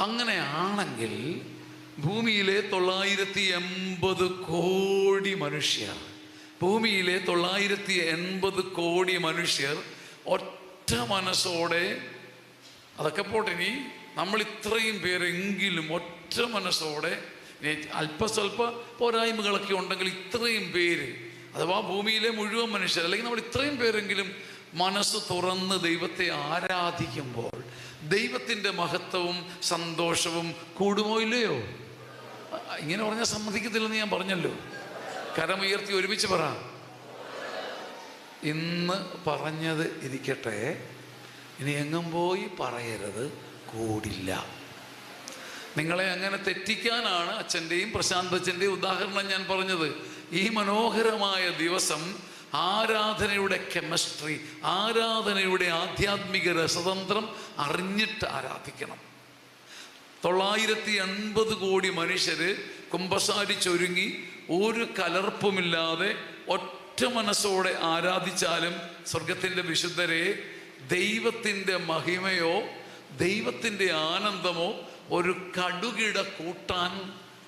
അങ്ങനെയാണെങ്കിൽ ഭൂമിയിലെ തൊള്ളായിരത്തി എൺപത് കോടി മനുഷ്യർ ഭൂമിയിലെ തൊള്ളായിരത്തി എൺപത് കോടി മനുഷ്യർ ഒറ്റ മനസ്സോടെ അതൊക്കെ പോട്ടെ ഇനി നമ്മൾ ഇത്രയും പേരെങ്കിലും ഒറ്റ മനസ്സോടെ അല്പസ്വല്പ പോരായ്മകളൊക്കെ ഉണ്ടെങ്കിൽ ഇത്രയും പേര് അഥവാ ഭൂമിയിലെ മുഴുവൻ മനുഷ്യർ അല്ലെങ്കിൽ നമ്മൾ ഇത്രയും പേരെങ്കിലും മനസ്സ് തുറന്ന് ദൈവത്തെ ആരാധിക്കുമ്പോൾ ദൈവത്തിന്റെ മഹത്വവും സന്തോഷവും കൂടുമോ ഇല്ലയോ? ഇങ്ങനെ പറഞ്ഞാൽ സമ്മതിക്കത്തില്ലെന്ന് ഞാൻ പറഞ്ഞല്ലോ. കരമുയർത്തി ഒരുമിച്ച് പറ. ഇന്ന് പറഞ്ഞത് ഇരിക്കട്ടെ. ഇനി എങ്ങും പോയി പറയരുത് കൂടില്ല. നിങ്ങളെ അങ്ങനെ തെറ്റിക്കാനാണ് അച്ഛന്റെയും പ്രശാന്ത് അച്ഛന്റെയും ഉദാഹരണം ഞാൻ പറഞ്ഞത്. ഈ മനോഹരമായ ദിവസം ആരാധനയുടെ കെമിസ്ട്രി ആരാധനയുടെ ആധ്യാത്മിക രസതന്ത്രം അറിഞ്ഞിട്ട് ആരാധിക്കണം. തൊള്ളായിരത്തി എൺപത് കോടി മനുഷ്യര് കുമ്പസാരിച്ചൊരുങ്ങി ഒരു കലർപ്പുമില്ലാതെ ഒറ്റ മനസ്സോടെ ആരാധിച്ചാലും സ്വർഗത്തിന്റെ വിശുദ്ധരെ ദൈവത്തിന്റെ മഹിമയോ ദൈവത്തിന്റെ ആനന്ദമോ ഒരു കടുകിട കൂട്ടാൻ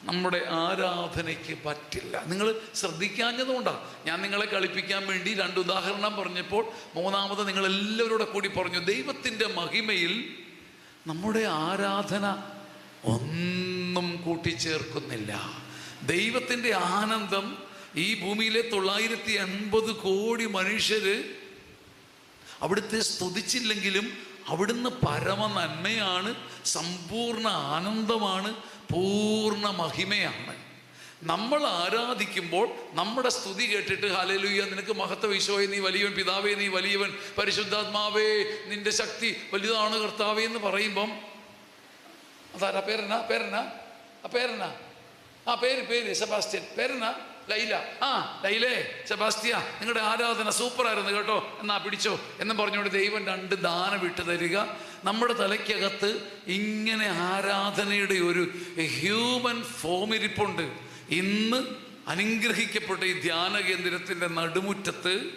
നമ്മുടെ ആരാധനയ്ക്ക് പറ്റില്ല. നിങ്ങൾ ശ്രദ്ധിക്കാഞ്ഞതുകൊണ്ടാണ് ഞാൻ നിങ്ങളെ കളിപ്പിക്കാൻ വേണ്ടി രണ്ട് ഉദാഹരണം പറഞ്ഞപ്പോൾ മൂന്നാമത് നിങ്ങൾ എല്ലാവരോടെ കൂടി പറഞ്ഞു ദൈവത്തിന്റെ മഹിമയിൽ നമ്മുടെ ആരാധന ഒന്നും കൂട്ടിച്ചേർക്കുന്നില്ല. ദൈവത്തിന്റെ ആനന്ദം ഈ ഭൂമിയിലെ തൊള്ളായിരത്തി എൺപത് കോടി മനുഷ്യര് അവിടുത്തെ സ്തുതിച്ചില്ലെങ്കിലും അവിടുന്ന് പരമ നന്മയാണ് സമ്പൂർണ ആനന്ദമാണ് പൂർണ മഹിമയാണ്. നമ്മൾ ആരാധിക്കുമ്പോൾ നമ്മുടെ സ്തുതി കേട്ടിട്ട് ഹലലുയ്യ നിനക്ക് മഹത്വ ഈശോയെ നീ വലിയവൻ പിതാവേ നീ വലിയവൻ പരിശുദ്ധാത്മാവേ നിന്റെ ശക്തി വലുതാണ് കർത്താവേ എന്ന് പറയുമ്പം അതാരാ? പേരെന്നാ? പേരെന്നാ? ആ പേരെന്നാ? ആ പേര് പേര് സെബാസ്റ്റ്യൻ. പേരെന്നാ? ലൈല. ആ ലൈലേ സെബാസ്റ്റിയ നിങ്ങളുടെ ആരാധന സൂപ്പറായിരുന്നു കേട്ടോ. എന്നാ പിടിച്ചോ. എന്നും പറഞ്ഞുകൊണ്ട് ദൈവം രണ്ട് ദാനം വിട്ടു തരിക. നമ്മുടെ തലയ്ക്കകത്ത് ഇങ്ങനെ ആരാധനയുടെ ഒരു ഹ്യൂമൻ ഫോം ഇരിപ്പുണ്ട്. ഇന്ന് അനുഗ്രഹിക്കപ്പെട്ട ഈ ധ്യാന കേന്ദ്രത്തിന്റെ നടുമുറ്റത്ത്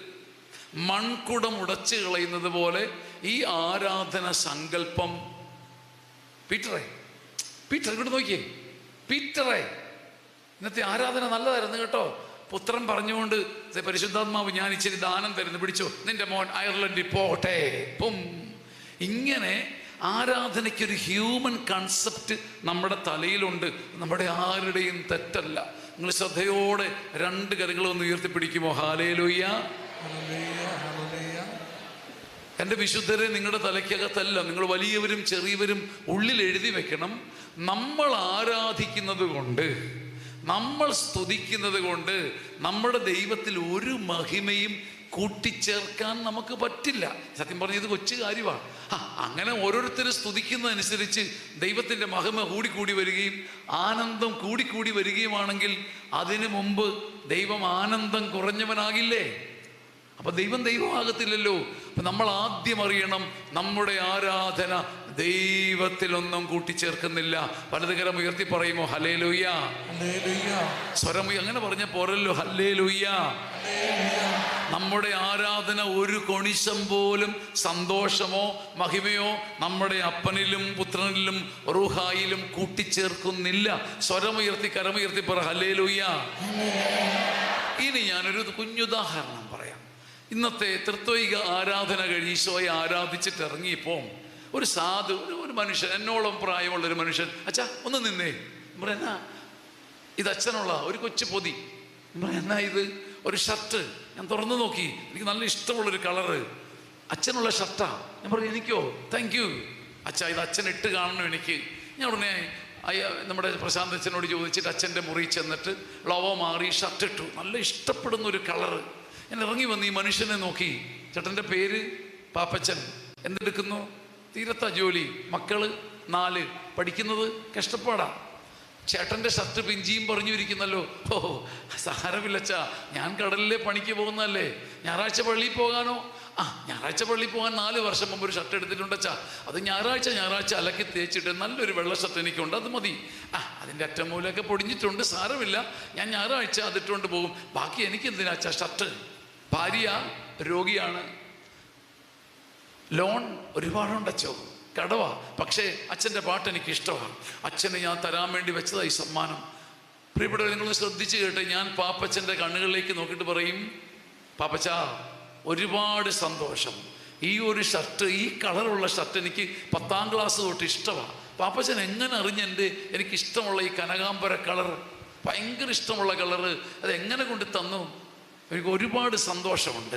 മൺകുടം ഉടച്ചു കളയുന്നത് പോലെ ഈ ആരാധന സങ്കല്പം. പീറ്ററെ പീറ്റർ ഇങ്ങോട്ട് നോക്കിയേ. പീറ്ററെ ഇന്നത്തെ ആരാധന നല്ലതായിരുന്നു കേട്ടോ. പുത്രൻ പറഞ്ഞുകൊണ്ട് പരിശുദ്ധാത്മാവ് ഞാൻ ഇച്ചിരി ദാനം തരുന്നു. പിടിച്ചു? നിന്റെ മോൻ അയർലൻഡിൽ പോട്ടെ. പും. ഇങ്ങനെ ആരാധനയ്ക്കൊരു ഹ്യൂമൻ കൺസെപ്റ്റ് നമ്മുടെ തലയിലുണ്ട്. നമ്മുടെ ആരുടെയും തെറ്റല്ല. നിങ്ങൾ ശ്രദ്ധയോടെ രണ്ട് കരങ്ങളൊന്ന് ഉയർത്തിപ്പിടിക്കുമോ? ഹാലേലുയ്യ എന്റെ വിശുദ്ധരെ നിങ്ങളുടെ തലയ്ക്കകത്തല്ല. നിങ്ങൾ വലിയവരും ചെറിയവരും ഉള്ളിൽ എഴുതി വെക്കണം. നമ്മൾ ആരാധിക്കുന്നത് കൊണ്ട് നമ്മൾ സ്തുതിക്കുന്നത് കൊണ്ട് നമ്മുടെ ദൈവത്തിൽ ഒരു മഹിമയും കൂട്ടിച്ചേർക്കാൻ നമുക്ക് പറ്റില്ല. സത്യം പറഞ്ഞ ഇത് കൊച്ചു കാര്യമാണ് അങ്ങനെ ഓരോരുത്തരും സ്തുതിക്കുന്നതനുസരിച്ച് ദൈവത്തിന്റെ മഹിമ കൂടിക്കൂടി വരികയും ആനന്ദം കൂടിക്കൂടി വരികയുമാണെങ്കിൽ അതിനു മുമ്പ് ദൈവം ആനന്ദം കുറഞ്ഞവനാകില്ലേ? അപ്പൊ ദൈവം ദൈവമാകത്തില്ലല്ലോ അപ്പൊ നമ്മൾ ആദ്യം അറിയണം നമ്മുടെ ആരാധന ദൈവത്തിലൊന്നും കൂട്ടിച്ചേർക്കുന്നില്ല. വലതുകരം ഉയർത്തി പറയുമോ ഹലേ ലുയ്യ സ്വരം അങ്ങനെ പറഞ്ഞ പോരല്ലോ ഹലേ ലുയ്യ നമ്മുടെ ആരാധന ഒരു കൊണിശം പോലും സന്തോഷമോ മഹിമയോ നമ്മുടെ അപ്പനിലും പുത്രനിലും റുഹായിലും കൂട്ടിച്ചേർക്കുന്നില്ല. സ്വരമുയർത്തി കരമുയർത്തി പറ ഹലേ ലുയ്യ ഇനി ഞാനൊരു കുഞ്ഞുദാഹരണം പറയാം. ഇന്നത്തെ തൃത്വൈക ആരാധന കഴിഞ്ഞ് ഈശോയെ ആരാധിച്ചിട്ട് ഇറങ്ങിയപ്പോൾ ഒരു സാധു ഒരു ഒരു മനുഷ്യൻ എന്നോളം പ്രായമുള്ള ഒരു മനുഷ്യൻ. അച്ഛാ ഒന്ന് നിന്നേ. എന്നാ? ഇത് അച്ഛനുള്ള ഒരു കൊച്ചു പൊതി. എന്നാ ഇത്? ഒരു ഷർട്ട്. ഞാൻ തുറന്നു നോക്കി. എനിക്ക് നല്ല ഇഷ്ടമുള്ളൊരു കളറ്. അച്ഛനുള്ള ഷർട്ടാ. ഞാൻ പറഞ്ഞു എനിക്കോ? താങ്ക് യു അച്ഛാ ഇത് അച്ഛൻ ഇട്ട് കാണണം എനിക്ക്. ഞാൻ ഉടനെ നമ്മുടെ പ്രശാന്ത് അച്ഛനോട് ചോദിച്ചിട്ട് അച്ഛന്റെ മുറി ചെന്നിട്ട് ലവ മാറി ഷർട്ട് ഇട്ടു. നല്ല ഇഷ്ടപ്പെടുന്ന ഒരു കളറ്. ഞാൻ ഇറങ്ങി വന്ന് ഈ മനുഷ്യനെ നോക്കി. ചേട്ടന്റെ പേര് പാപ്പച്ചൻ. എന്തെടുക്കുന്നു? തീരത്ത ജോലി. മക്കൾ നാല്. പഠിക്കുന്നത് കഷ്ടപ്പാടാ. ചേട്ടന്റെ ഷർട്ട് പിഞ്ചിയും പറഞ്ഞു ഇരിക്കുന്നല്ലോ ഓ സാരമില്ലച്ചാ ഞാൻ കടലിലെ പണിക്ക് പോകുന്നതല്ലേ. ഞായറാഴ്ച പള്ളിയിൽ പോകാനോ? ആ ഞായറാഴ്ച പള്ളിയിൽ പോകാൻ നാല് വർഷം മുമ്പ് ഒരു ഷർട്ട് എടുത്തിട്ടുണ്ടച്ചാ. അത് ഞായറാഴ്ച ഞായറാഴ്ച അലക്കി തേച്ചിട്ട് നല്ലൊരു വെള്ള ഷർട്ട് എനിക്കുണ്ട് അത് മതി. ആ അതിന്റെ അറ്റമൂലൊക്കെ പൊടിഞ്ഞിട്ടുണ്ട് സാരമില്ല. ഞാൻ ഞായറാഴ്ച അതിട്ടുകൊണ്ട് പോകും. ബാക്കി എനിക്ക് എന്തിനാച്ചാ ഷർട്ട്? ഭാര്യ രോഗിയാണ്. ലോൺ ഒരുപാടുണ്ടച്ചോ കടവാ. പക്ഷേ അച്ഛന്റെ പാട്ട് എനിക്ക് ഇഷ്ടമാണ് അച്ഛന് ഞാൻ തരാൻ വേണ്ടി വെച്ചതാണ് ഈ സമ്മാനം. പ്രിയപ്പെട്ടവർ നിങ്ങൾ ശ്രദ്ധിച്ചു കേട്ടെ ഞാൻ പാപ്പച്ചന്റെ കണ്ണുകളിലേക്ക് നോക്കിയിട്ട് പറയും പാപ്പച്ച ഒരുപാട് സന്തോഷം. ഈ ഒരു ഷർട്ട് ഈ കളറുള്ള ഷർട്ട് എനിക്ക് പത്താം ക്ലാസ് തൊട്ട് ഇഷ്ടമാണ് പാപ്പച്ചൻ എങ്ങനെ അറിഞ്ഞെന്റെ എനിക്ക് ഇഷ്ടമുള്ള ഈ കനകാംബര കളർ ഭയങ്കര ഇഷ്ടമുള്ള കളറ് അത് എങ്ങനെ കൊണ്ട് തന്നു? എനിക്ക് ഒരുപാട് സന്തോഷമുണ്ട്.